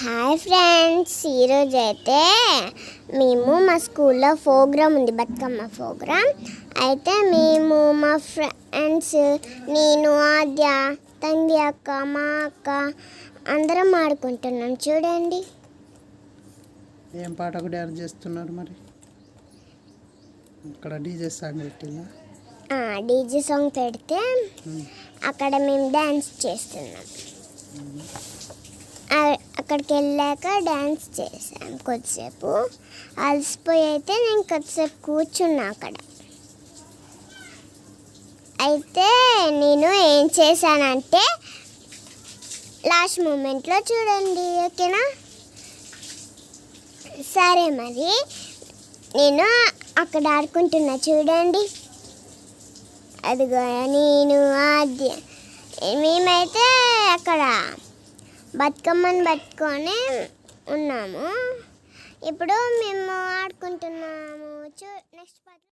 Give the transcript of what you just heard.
Hi friends ఈరోజు అయితే మేము మా స్కూల్లో ప్రోగ్రామ్ ఉంది బతుకమ్మ ప్రోగ్రామ్. అయితే మేము మా ఫ్రెండ్స్ నేను ఆద్య తంగి అక్క మా అక్క అందరం ఆడుకుంటున్నాం. చూడండి. ఏం పాటకు డ్యాన్స్ చేస్తున్నారు మరి? అక్కడ డీజే సాంగ్ పెట్టిందా? డీజే సాంగ్ పెడితే అక్కడ మేము డ్యాన్స్ చేస్తున్నాం. అక్కడికి వెళ్ళాక డ్యాన్స్ చేశాం కొద్దిసేపు. అలసిపోయి అయితే నేను కొద్దిసేపు కూర్చున్నా అక్కడ. అయితే నేను ఏం చేశానంటే లాస్ట్ మూమెంట్లో చూడండి ఓకేనా? సరే మరి నేను అక్కడ ఆడుకుంటున్నా చూడండి. అదిగో నేను ఆద్య మేమైతే అక్కడ బతుకమ్మని పట్టుకొని ఉన్నాము. ఇప్పుడు మేము ఆడుకుంటున్నాము. చూ నెక్స్ట్ పాట